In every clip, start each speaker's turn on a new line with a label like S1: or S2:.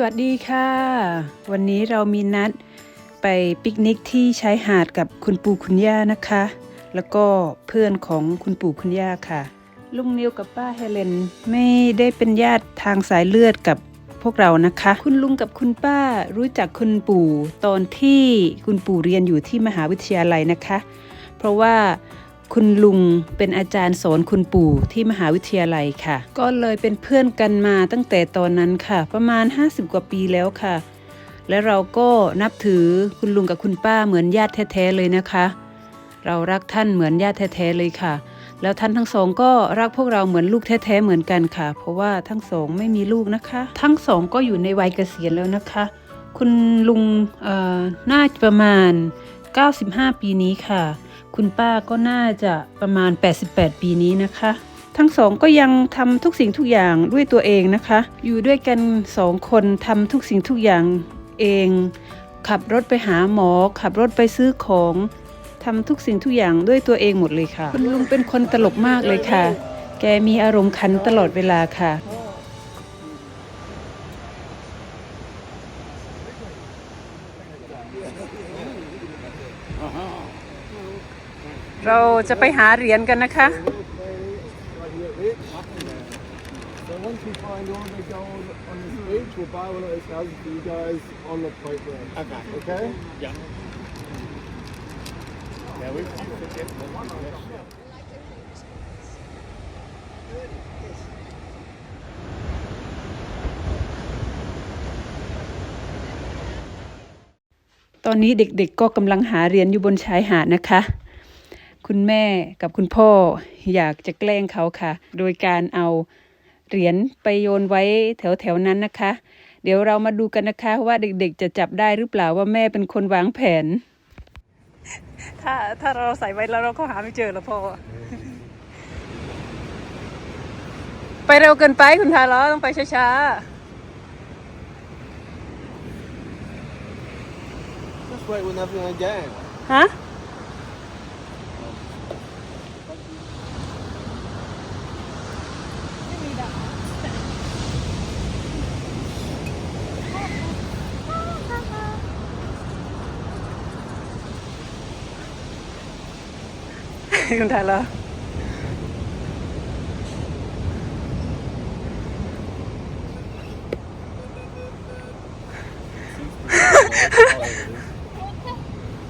S1: สวัสดีค่ะ วันนี้เรามีนัดไปปิกนิกที่ชายหาดกับคุณปู่คุณย่านะคะ แล้วก็เพื่อนของคุณปู่คุณย่าค่ะ ลุงนิวกับป้าเฮเลนไม่ได้เป็นญาติทางสายเลือดกับพวกเรานะคะ คุณลุงกับคุณป้ารู้จักคุณปู่ตอนที่คุณปู่เรียนอยู่ที่มหาวิทยาลัยนะคะ เพราะว่า คุณลุงเป็นอาจารย์สอนคุณปู่ที่มหาวิทยาลัยค่ะ ก็เลยเป็นเพื่อนกันมาตั้งแต่ตอนนั้นค่ะ ประมาณ 50 กว่าปีแล้วค่ะ และเราก็นับถือคุณลุงกับคุณป้าเหมือนญาติแท้ๆเลยนะคะ เรารักท่านเหมือนญาติแท้ๆเลยค่ะ แล้วท่านทั้งสองก็รักพวกเราเหมือนลูกแท้ๆเหมือนกันค่ะ เพราะว่าทั้งสองไม่มีลูกนะคะ ทั้งสองก็อยู่ในวัยเกษียณแล้วนะคะ คุณลุงอ่อน่าจะประมาณ 95 ปีนี้ค่ะ คุณป้าก็น่าจะประมาณ 88 ปีนี้นะคะ ทั้งสองก็ยังทำทุกสิ่งทุกอย่างด้วยตัวเองนะคะ อยู่ด้วยกันสองคนทำทุกสิ่งทุกอย่างเอง ขับรถไปหาหมอ ขับรถไปซื้อของทำทุกสิ่งทุกอย่างด้วยตัวเองหมดเลยค่ะ คุณลุงเป็นคนตลกมากเลยค่ะ แกมีอารมณ์ขันตลอดเวลาค่ะ เราจะไปหาเหรียญกันนะคะ
S2: So once we find all the gold on this beach, we'll buy one of those houses for you guys on the boat there. Okay. Okay?
S3: Yeah. Yeah, we can forget one.
S1: ตอนนี้เด็กๆก็กำลังหาเหรียญอยู่บนชายหาดนะคะ คุณแม่กับคุณพ่ออยากจะแกล้งเขาค่ะ โดยการเอาเหรียญไปโยนไว้แถวๆนั้นนะคะ เดี๋ยวเรามาดูกันนะคะว่าเด็กๆจะจับได้หรือเปล่าว่าแม่เป็นคนวางแผน ถ้าถ้าเราใส่ไว้แล้วเราก็หาไม่เจอแล้วพ่อ ไปเร็วเกินไปคุณทาล้อต้องไปช้า
S2: Just wait when everything again.
S1: ๆฮ คุณทาล้อ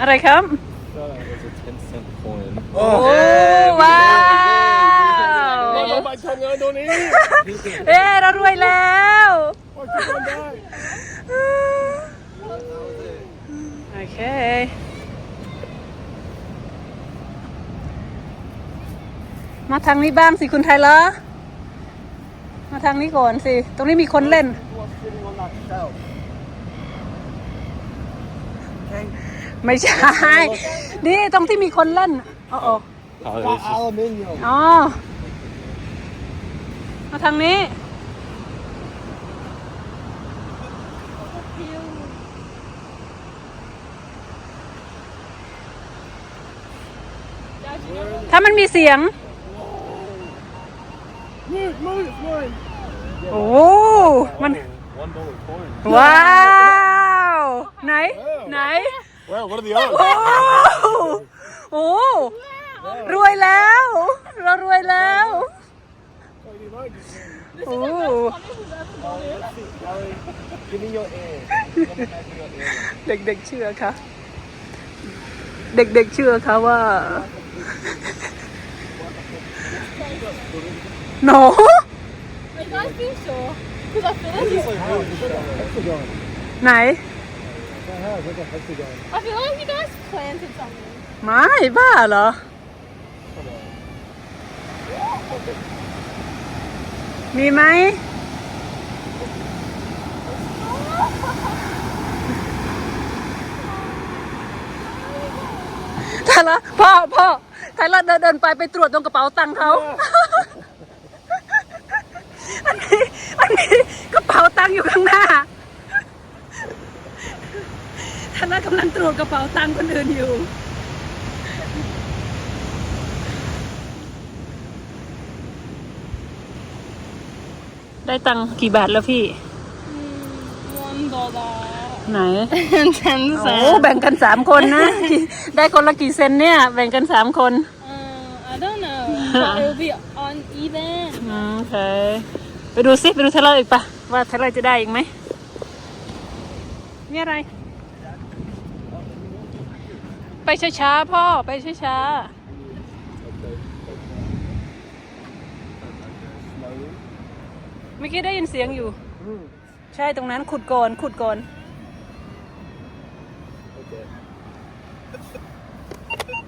S1: อะไรครับ
S3: That was a 10 cent coin.
S1: โอ้ว้าว
S2: Oh, my tongue out on it.
S1: เอ้เรารวยแล้ว
S2: I keep on dying.
S1: โอเค มาทางนี้บ้างสิคุณไทยละมาทางนี้ก่อนสิ ตรงนี้มีคนเล่น ไม่ใช่ นี่ตรงที่มีคนเล่นอ๋ออ๋อมาทางนี้ ถ้ามันมีเสียง
S2: Move, move, it's mine.
S1: โอ้มัน
S3: one dollar coin.
S1: ว้าว ไหน ไหน
S3: Wow, what are the
S1: โอ้
S3: odds?
S1: โอ้รวยแล้ว เรารวยแล้ว
S2: What do you like?
S1: โอ้
S2: Gary, give me your ear.
S1: เด็กๆเชื่อค่ะเด็กๆเชื่อค่ะว่าโน
S4: Are you guys being sure? Because I feel like you,
S2: Hexagon.
S1: ไหน
S2: That has like a hexagon.
S4: I feel like you guys planted something.
S1: ไม่บ้าเหรอ มีไหม ไทยละพ่อพ่อไทยละเดินเดินไปไปตรวจตรงกระเป๋าตังค์เขา อันนี้อันนี้กระเป๋าตังค์อยู่ข้างหน้าไทยละกำลังตรวจกระเป๋าตังค์คนอื่นอยู่ ได้ตังค์กี่บาทแล้วพี่
S4: Mm, dollar
S1: ไหน
S4: and ten
S1: โอ้แบ่งกันสามคนนะ ได้คนละกี่เซนเนี่ย แบ่งกันสามคน
S4: Uh, I don't know, but it will be uneven.
S1: อืมโอเค ไปดูซิไปดูเทเลอร์อีกปะว่าเทเลอร์จะได้อีกไหมมีอะไร ไปช้าๆพ่อไปช้าๆ เมื่อกี้ได้ยินเสียงอยู่ ใช่ตรงนั้นขุดก่อนขุดก่อน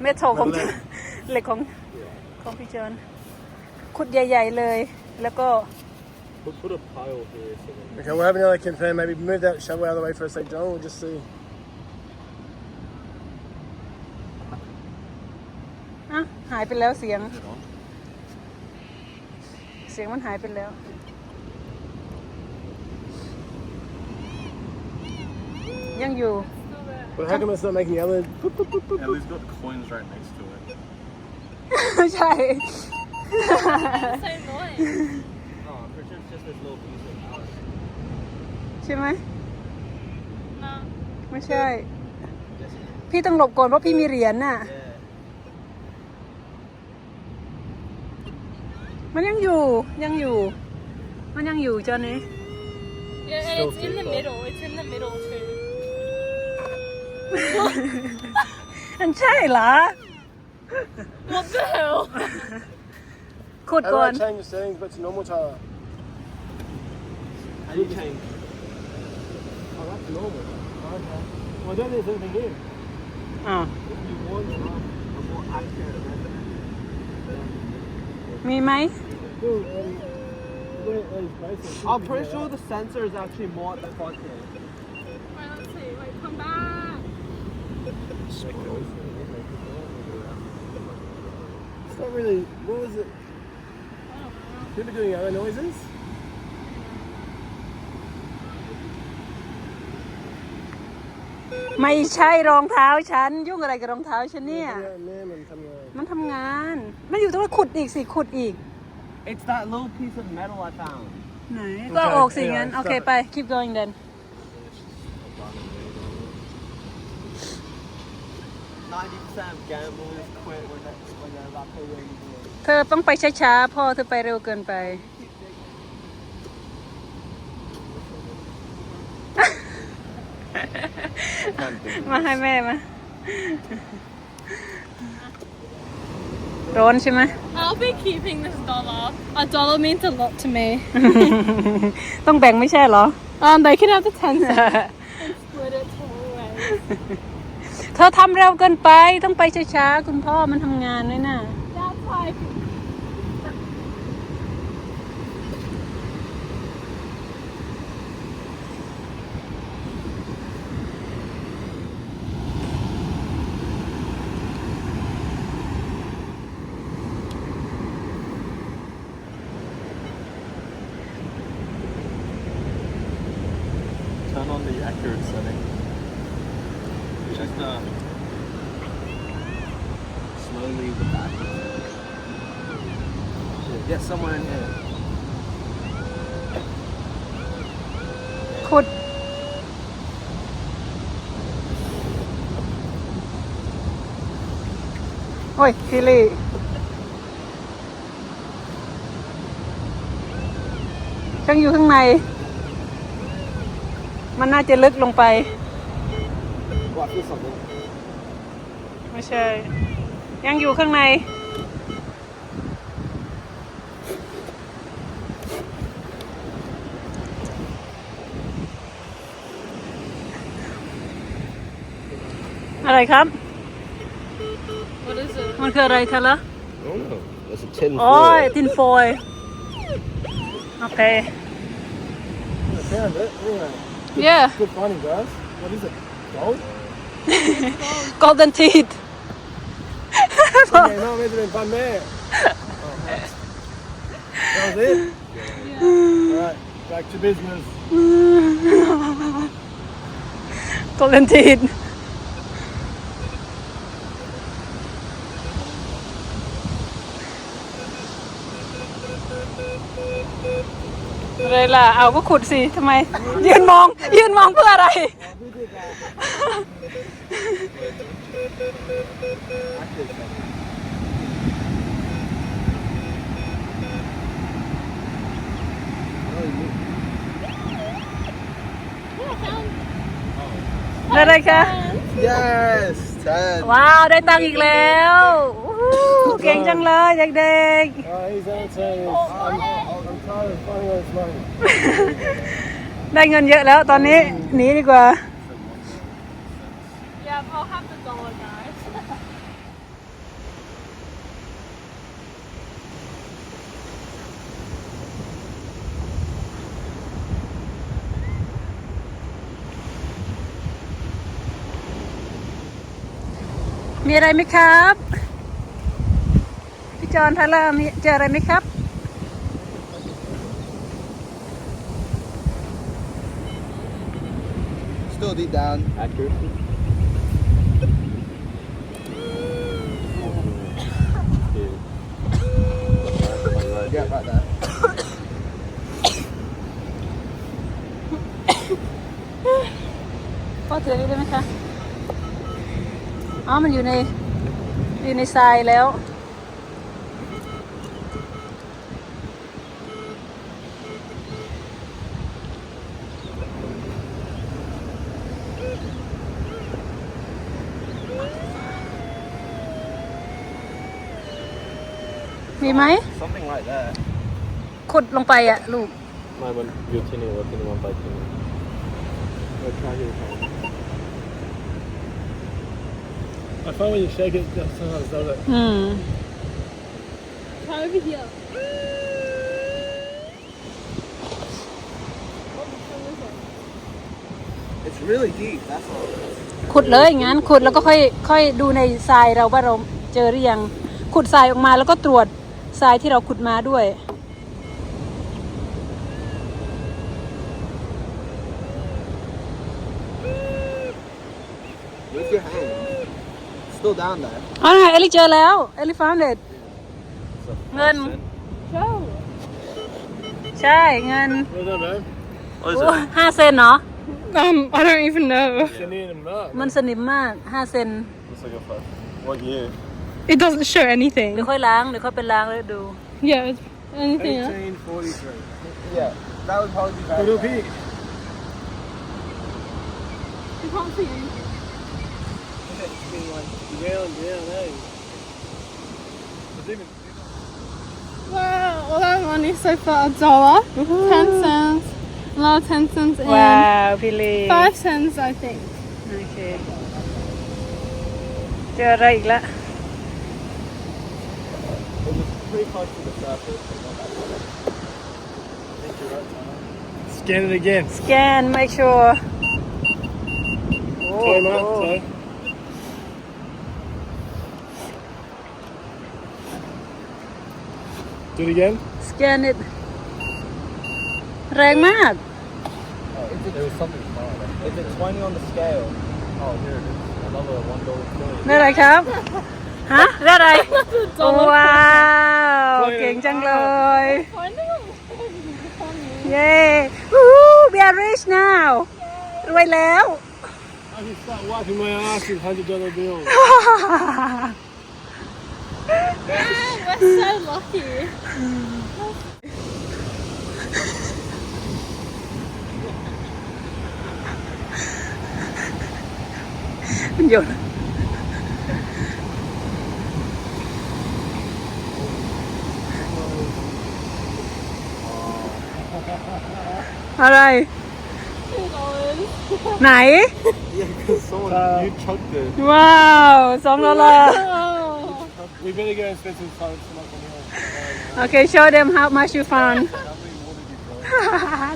S1: เมทัลของ เหล็กของของพี่เจอนขุดใหญ่ ๆเลย แล้วก็
S3: We'll put a pile here so that
S2: Okay, we're having another confirm. Maybe move that shovel out of the way for a sec, John. We'll just see.
S1: อ่ะหายไปแล้วเสียง
S3: is it on?
S1: เสียงมันหายไปแล้ว ยังอยู่
S2: But how come it's not making the other? Boop, boop, boop, boop,
S3: At
S2: boop?
S3: least got coins right next to it.
S1: ใช่
S4: So annoying.
S1: ใช่ไหม
S4: No.
S1: ไม่ใช่ พี่ต้องหลบก่อนเพราะพี่มีเหรียญน่ะ มันยังอยู่ยังอยู่ มันยังอยู่จอนนี้
S4: Yeah, and it's in the middle. It's in the middle too.
S1: มันใช่เหรอ
S4: What the hell?
S1: ขุด
S2: How
S1: ก่
S2: do
S1: อ
S2: I
S1: น
S2: change the settings back to normal, Tyler?
S3: How do you change?
S2: Oh, that's normal. Okay. Well, I don't think there's anything in.
S1: อ่าว
S2: If you want um, a more accurate method.
S1: มีไหม
S2: Dude, um, look at those bracelets.
S5: I'm pretty sure the sensor is actually more at the front here.
S4: Wait, let's see. Wait, come back.
S2: It's not really. What was it? People doing other noises?
S1: ไม่ใช่รองเท้าฉัน ยุ่งอะไรกับรองเท้าฉันเนี่ย
S2: Yeah, man, man, come on.
S1: มันทำงาน มันอยู่ตรงนั้นขุดอีกสิขุดอีก
S5: It's that little piece of metal I found.
S1: ไหนก็เอาออกสิงั้น โอเคไป keep going then
S5: 90% of gamblers quit when, they, when they're about to win.
S1: เธอต้องไปช้าๆพ่อเธอไปเร็วเกินไป มาให้แม่มา ร้อนใช่ไหม
S4: I'll be keeping this dollar. A dollar means a lot to me.
S1: ต้องแบ่งไม่ใช่เหรอ
S4: Um, they can have the ten cents and split it two ways.
S1: เธอทำเร็วเกินไปต้องไปช้าๆ คุณพ่อมันทำงานด้วยนะ
S4: That's like
S3: Turn on the accurate setting. Check the slowly the back. Shit, Get somewhere in here.
S1: ขุด โอ้ยพิลี่ช่างอยู่ข้างใน มันน่าจะลึกลงไป
S2: What, this something?
S1: ไม่ใช่ ยังอยู่ข้างใน อะไรครับ
S4: what is it?
S1: มันคืออะไรเธอละ
S3: Oh no, that's a tin
S1: โอ้ยทินโฟยโอเค
S2: I found it. Anyway,
S1: yeah
S2: good finding, guys. What is it? Gold?
S1: golden teeth
S2: okay, no, maybe been fun there. Oh, that was it? Alright, back to business.
S1: golden teeth อะไรล่ะ เอาก็ขุดสิทำไม ยืนมอง ยืนมองเพื่ออะไรอะไรคะ
S3: Yes! 10!
S1: ว้าว ได้ตังค์อีกแล้วอู้หูเก่งจังเลยเด็ก
S2: Uh, he's entertaining. I'm,
S1: ได้เงินเยอะแล้วตอนนี้หนีดีกว่า
S4: Yeah, I'll have the dollar, guys.
S1: มีอะไรไหมครับ พี่จอนทาร่ามีเจออะไรไหมครับ
S3: Still deep down.
S5: Accuracy.
S3: Yeah, right there.
S1: พ่อถือนี่ได้ไหมคะ อ๋อ มันอยู่ใน อยู่ในทรายแล้ว มีไหม
S3: Something right there.
S1: ขุดลงไปอะลูก
S5: ไม่มันอยู่ที่นี่ว่าที่นี่มันไปที่นี่เราใช้อยู่
S2: I find when you shake it, it sometimes does it.
S1: อืม
S4: Try over here.
S3: It's really deep, that's all.
S1: ขุดเลยงั้นขุดแล้วก็ค่อยค่อยดูในทรายเราว่าเราเจอหรือยัง ขุดทรายออกมาแล้วก็ตรวจ ทรายที่เราขุดมาด้วย
S3: Move your hand. Still down there.
S1: อ๋อเอลิเจอแล้ว เอลิฟาวเด็ด เงิน
S4: Show.
S1: ใช่เงิน
S2: Well done, man.
S5: What
S1: โอ้ห้าเซนเนาะ
S4: Um, I don't even know.
S2: Send in them up.
S1: มันสนิมมากห้าเซน
S5: Looks like a fuck. What year?
S4: It doesn't show
S1: เดี๋
S4: anything.
S1: ยวค่อยล้างเดี๋ยวค่อยไปล้างแล้วดู
S4: Yeah, it's anything else.
S2: 1843.
S3: Yeah, that would probably be
S2: Go
S3: better.
S2: to a peek.
S4: You can't see anything.
S2: Down, down, eh? There's even
S4: Wow, all that money so far, a dollar, ten cents, another ten cents in,
S1: ว้าวพี่ลี
S4: five cents I think.
S1: โอเค เจออะไรอีกละ
S5: It was pretty close to the surface. but not that close.
S2: Scan it again.
S1: สแกน make sure โอ้
S2: Time out, so. Do it again.
S1: สแกน it แรงมาก
S3: Oh, is it, there was something small there. Is it 20 on the scale?
S5: Oh, here it is. Another one dollar coin.
S1: ได้อะไรครับ ฮะได้อะไรว้าว
S2: Coin
S1: เก่งจังเลย
S4: Finding them funny.
S1: เย้วู้ we are rich now รวยแล้ว
S2: I can start wiping my ass with hundred dollar bills.
S4: Man, we're so lucky.
S1: มันโยน อะไร
S4: Two dollars.
S1: ไหน
S5: Yeah, because someone,
S2: Uh,
S5: you chugged it.
S1: ว้าวสองดอลลาร์
S4: Oh.
S2: We better go and spend some time some up on here.
S1: โอเค show them how much you found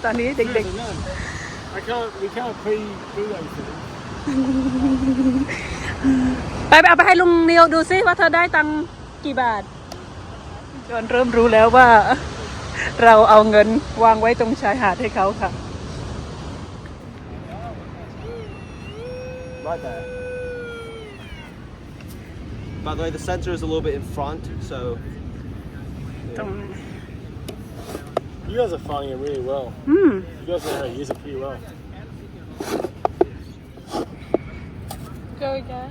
S1: ตอนนี้เด็ก
S2: Seriously, none. I can't. We can't pre-do those things.
S1: ๆไปไปเอาไปให้ลุงนิวดูซิว่าเธอได้ตังค์กี่บาทจนเริ่มรู้แล้วว่า เราเอาเงินวางไว้ตรงชายหาดให้เขาค่ะ
S5: Right there. By the way, the center is a little bit in front, so
S1: ตรง
S2: You guys are finding it really well.
S1: อืม
S2: You guys know how to use it pretty well.
S4: Go again.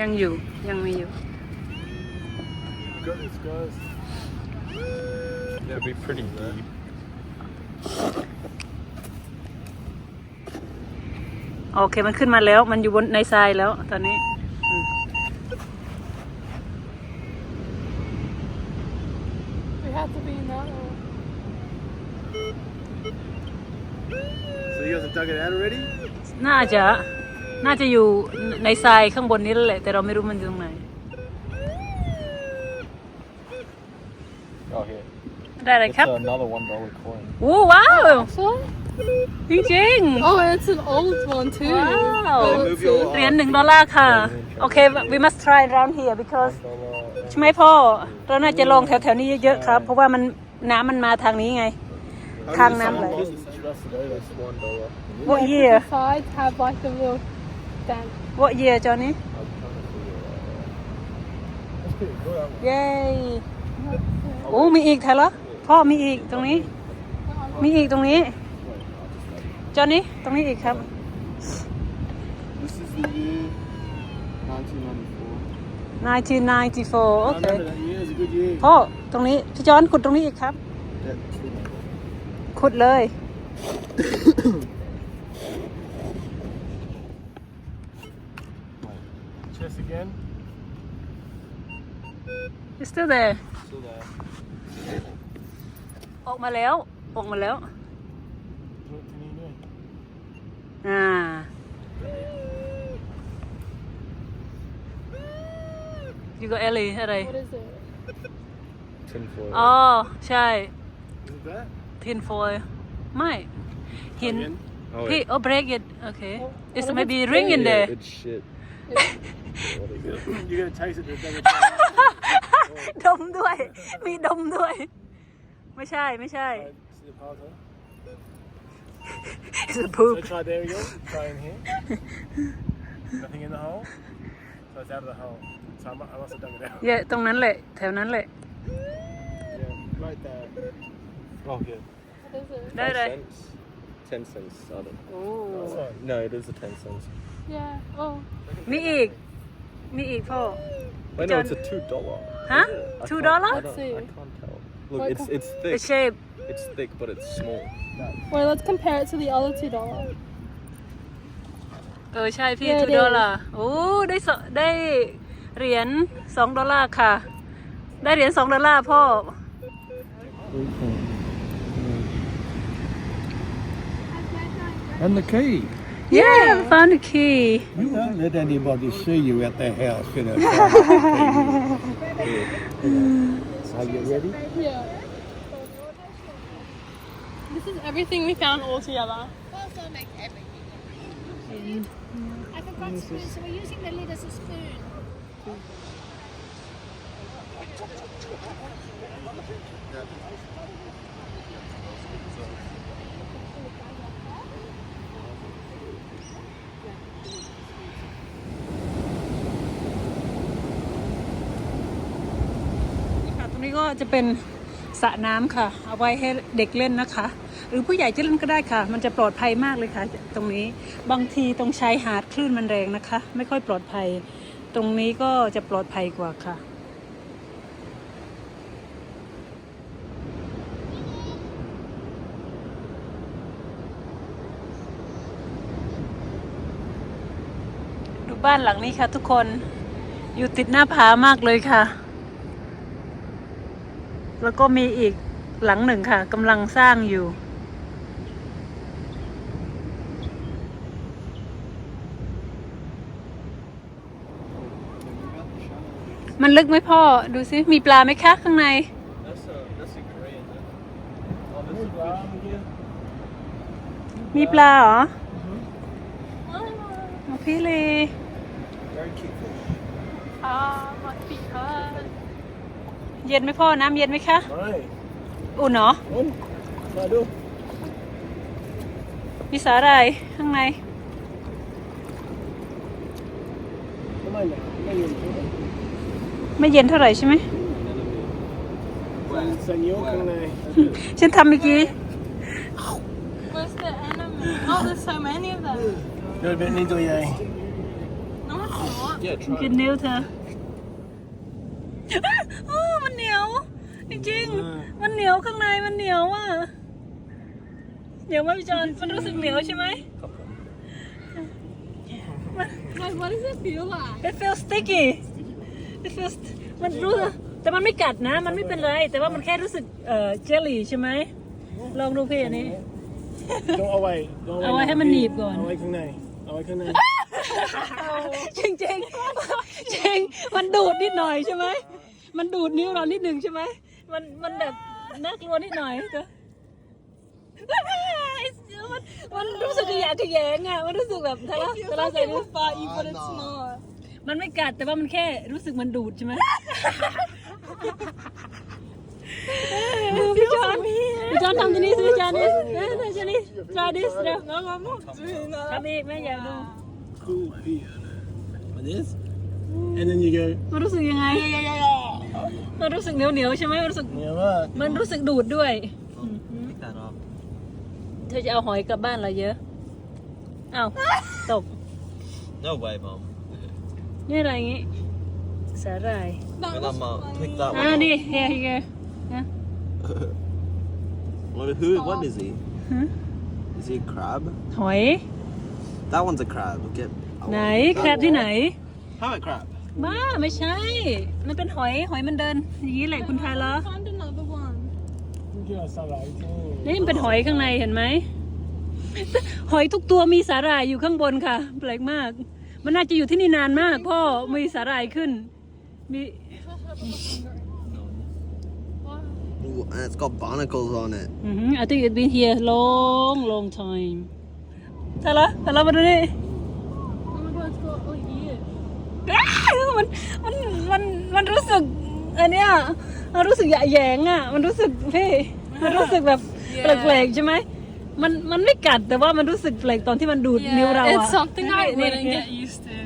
S1: ยังอยู่ยังมีอยู่
S2: Got this, guys.
S3: That'd be pretty deep.
S1: โอเค มันขึ้นมาแล้ว มันอยู่บนในทรายแล้ว ตอนนี้
S4: We have to be in that one.
S2: So you guys have dug it out already?
S1: น่าจะ น่าจะอยู่ในทรายข้างบนนี้แล้วแหละ แต่เราไม่รู้มันอยู่ตรงไหน
S3: Oh, here.
S1: ได้เลย
S3: It's
S1: ครับ
S3: another one dollar coin.
S1: โอ้ว้าว
S4: Actually?
S1: จริง
S4: Oh, it's an old one too.
S1: Wow.
S4: Oh,
S2: Move
S4: let's
S2: your-
S4: see.
S1: ๆเหรียญหนึ่งดอลลาร์ค่ะ โอเค we must try around here because
S3: Dollar.
S1: ใช่ไหมพ่อ เราน่าจะลองแถวๆนี้เยอะๆครับ เพราะว่ามันน้ำมันมาทางนี้ไง ทางน้ำไหล
S2: Just trust it over.
S3: It's one dollar.
S1: What
S4: Yeah, 'cause
S1: year
S4: The sides have like a little dent.
S1: What year จอนี้
S3: I'm trying to figure it out.
S2: That's pretty good. that one.
S1: เย้โอ้มีอีกแถวละ พ่อมีอีกตรงนี้ มีอีกตรงนี้จอนี้ตรงนี้อีกครับ
S5: This is the year 1994.
S1: 1994 โอ
S2: I
S1: เค
S2: remember that year. It was a good year.
S1: พ่อตรงนี้พี่จอนขุดตรงนี้อีกครับ
S5: That's the one.
S1: ขุดเลย
S2: Chest again.
S1: It's still there
S3: Still there.
S1: ออกมาแล้ว ออกมาแล้ว
S2: What can you do?
S1: อ่า you got Ellie อะไร
S4: What is it?
S3: Tin foil.
S1: อ๋อ ใช่
S2: Is it that?
S1: tin foil ไม่ หิน
S2: Again?
S3: Oh,
S1: พี่
S3: it-
S1: oh break it okay
S4: What-
S1: it's
S4: what if
S1: maybe
S4: it's
S1: ring in
S3: yeah,
S1: there
S3: It's shit.
S4: It's-
S3: What is it?
S2: You're gonna taste it. There's no
S1: ดมด้วย มีดมด้วย ไม่ใช่ไม่ใช่
S2: See the part, huh?
S1: it's a poop
S2: So try there we go. Try in here. Nothing in the hole. So it's out of the hole. So I mu- I must have dug it out.
S1: เยตรงนั้นแหละแถวนั้นแหละ
S2: Yeah, right there.
S3: Oh, yeah.
S4: What is it?
S1: ได้เลย
S3: cents. Ten cents. I don't.
S1: โอ้
S2: That's fine.
S3: No, it is a ten cents.
S4: Yeah. Oh.
S1: มีอีก มีอีกพ่อ
S3: Wait, no, it's a two dollar.
S1: Huh?
S3: Is it? I
S1: Two
S3: can't-
S1: dollar?
S3: I,
S4: Let's
S3: don't-
S4: see.
S3: I can't tell. Look,
S4: What
S3: it's
S4: co-
S3: it's
S1: the
S3: thick.
S1: shape
S3: It's thick, but it's small.
S4: Wait, let's compare it to the other two dollar.
S1: เออใช่พี่
S4: Yeah,
S1: ทู
S4: it
S1: ดอล
S4: is.
S1: ลาร์โอ้ได้สได้เหรียญสองดอลลาร์ค่ะ ได้เหรียญสองดอลลาร์พ่อ
S6: And the key.
S1: yeah found the key
S6: You won't let anybody see you at their house, you know.
S3: Are you ready?
S4: Yeah. This is everything we found all together.
S7: Also make everything. I forgot spoon, so we're using the lid as a spoon.
S1: ค่ จะเป็นสระน้ำค่ะ เอาไว้ให้เด็กเล่นนะคะ หรือผู้ใหญ่จะเล่นก็ได้ค่ะ มันจะปลอดภัยมากเลยค่ะ ตรงนี้บางทีตรงชายหาดคลื่นมันแรงนะคะ ไม่ค่อยปลอดภัย ตรงนี้ก็จะปลอดภัยกว่าค่ะดูบ้านหลังนี้ค่ะทุกคนอยู่ติดหน้าผามากเลยค่ะ แล้วก็มีอีกหลังหนึ่งค่ะกำลังสร้างอยู่ มันลึกไหมพ่อ ดูสิมีปลาไหมคะข้างใน
S3: That's a that's a Korean.
S2: Oh, there's a bar here.
S1: มีปลาเหรออ๋อพี่เล
S3: Very cute fish.
S4: Ah, my feet hurt.
S1: เย็นไหมพ่อน้ำเย็นไหมคะ
S2: Right.
S1: อุ่นเหรอ
S2: One. Try do.
S1: มีสาหร่ายข้างใน
S2: Come on now. Come on, you.
S1: ไม่เย็นเท่าไหร่ใช่ไหม
S2: สัญญาข้างใน
S1: ฉันทำเมื่อกี้
S4: Where's the enemy? Oh, there's so many of them.
S2: เดินเป็นนี่ตัวใหญ่
S4: No, it's not.
S3: Yeah, try
S1: กินนิ้วเธอโอ้มันเหนียว จริงๆ มันเหนียวข้างในมันเหนียวอะเหนียวไหมพี่จอนมันรู้สึกเหนียวใช่ไหม
S4: Like, what does it feel like?
S1: It feels sticky It feels มันรู้สึกแต่มันไม่กัดนะ มันไม่เป็นไร แต่ว่ามันแค่รู้สึกเอ่อเจลลี่ใช่ไหม ลองดูพี่อันนี้
S2: ต้องเอาไว้ต้อง
S1: เอาไว้ให้มันหนีบก่อน
S2: เอาไว้ข้างใน เอาไว้ข้างใน
S1: จริงจริงๆจริงมันดูดนิดหน่อยใช่ไหม มันดูดนิ้วเรานิดหนึ่งใช่ไหม มันมันแบบน่ากลัวนิดหน่อยแต่มันมันรู้สึกขยะแขยงอะมันรู้สึกแบบทะเลาะทะเลาะใจนิ้ว
S4: But you, but it's not.
S1: มันไม่กัดแต่ว่ามันแค่รู้สึกมันดูดใช่ไหมพี่จอนพี่จอนทำที่นี่สิพี่จอนนี่เอ้ยเดี๋ยวนี่ try this เร็ว
S4: No, I'm not doing that.
S1: ทำอีกแม่อยากดู
S2: cool here like this and then you go
S1: มันรู้สึกยังไง มันรู้สึกเหนียวเหนียวๆใช่ไหมมันรู้สึก
S2: เนี่ยมาก
S1: มันรู้สึกดูดด้วย
S5: Pick that up.
S1: เธอจะเอาหอยกลับบ้านเหรอเยอะเอาตก
S5: No way, mum.
S1: นี่อะไรอย่างงี้ สาหร่าย
S4: That
S5: When
S4: was
S5: I'm uh,
S4: funny.
S5: pick that
S1: อ่า
S5: one
S1: นี่
S5: up.
S1: เฮียเฮีย
S5: What, who, what is he?
S1: Huh?
S5: Is he a crab?
S1: หอย
S5: That one's a crab. Get.
S1: ไหน แครบที่ไหน
S5: How a crab?
S1: บ้าไม่ใช่ มันเป็นหอยหอยมันเดินอย่างนี้แหละคุณทายเหรอ
S4: Find another one.
S2: นี่คือสลายที่
S1: นี่มันเป็นหอยข้างในเห็นไหม หอยทุกตัวมีสาหร่ายอยู่ข้างบนค่ะ แปลกมาก มันน่าจะอยู่ที่นี่นานมาก พ่อมีสาหร่ายขึ้น มี
S5: Ooh, and it's got barnacles on it.
S1: อือหือ I think it's been here long long time ทายเหรอทายเหรอมาดูนี่
S4: Oh my god, it's got like ears.
S1: มันมันมันมันรู้สึกอันเนี้ยมันรู้สึกหยะแหยงอะ มันรู้สึกพี่มันรู้สึกแบบแปลกๆใช่ไหมมันมันไม่กัดแต่ว่ามันรู้สึกแปลกตอนที่มันดูดนิ้วเราอะ
S4: it's something I
S1: นี่
S4: wouldn't
S1: นี่
S4: get used to.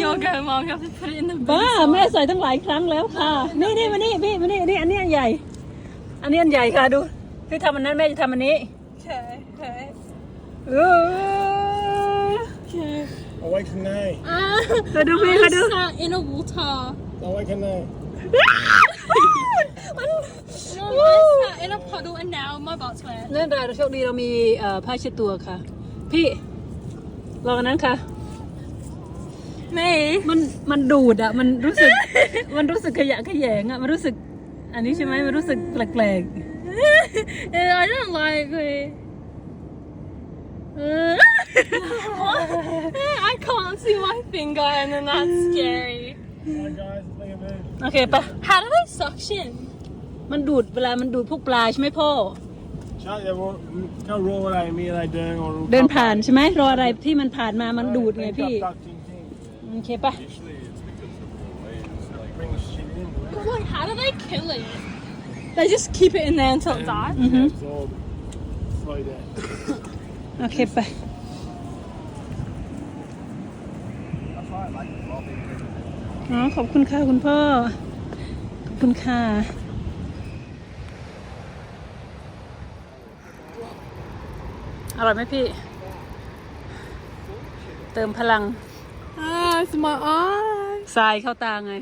S4: You'll go, mom. You have to put it in the
S1: บ้า
S4: bin.
S1: แม่ใส่ตั้งหลายครั้งแล้วค่ะ นี่นี่มานี่พี่มานี่นี่อันนี้อันใหญ่ อันนี้อันใหญ่ค่ะดูพี่ทำอันนั้นแม่จะทำอันนี้
S4: Okay, okay.
S1: เออ
S4: Okay.
S2: เอาไว้ข้างใน
S4: Ah,
S1: มาดูพี่มาดู
S4: I sat in a water.
S2: เอาไว้ข้างใน
S4: No, I sat in a puddle and now my butt's wet.
S1: เนื่องจากเราโชคดีเรามีเอ่อผ้าเช็ดตัวค่ะ พี่ลองอันนั้นค่ะ
S4: Me?
S1: มันมันดูดอะ มันรู้สึก มันรู้สึกขยะแขยงอะ มันรู้สึก อันนี้ใช่ไหมมันรู้สึกแปลก
S4: Yeah, I don't like it.
S1: ๆเออ
S4: I can't see my finger and then that's scary.
S2: Hi guys look at me
S1: โอเคปะ
S4: How do they suction?
S1: มันดูดเวลามันดูดพวกปลาใช่ไหมพ่อ
S2: ใช่แต่ว่าถ้ารู้อะไรมีอะไรเดิน or
S1: เดินผ่านใช่ไหมรออะไรที่มันผ่านมามันดูดไงพี่
S2: กับดักจริง
S1: โอเคปะ
S2: ๆ bring shit in right?
S4: But like, how do they kill it? They just keep it in there until it dies.
S2: absorb slow down
S1: โอเคไป อ๋อ ขอบคุณค่ะ คุณพ่อ ขอบคุณค่ะอร่อยไหมพี่ เติมพลัง
S4: Ah, it's my eye.
S1: ทรายเข้าตาไง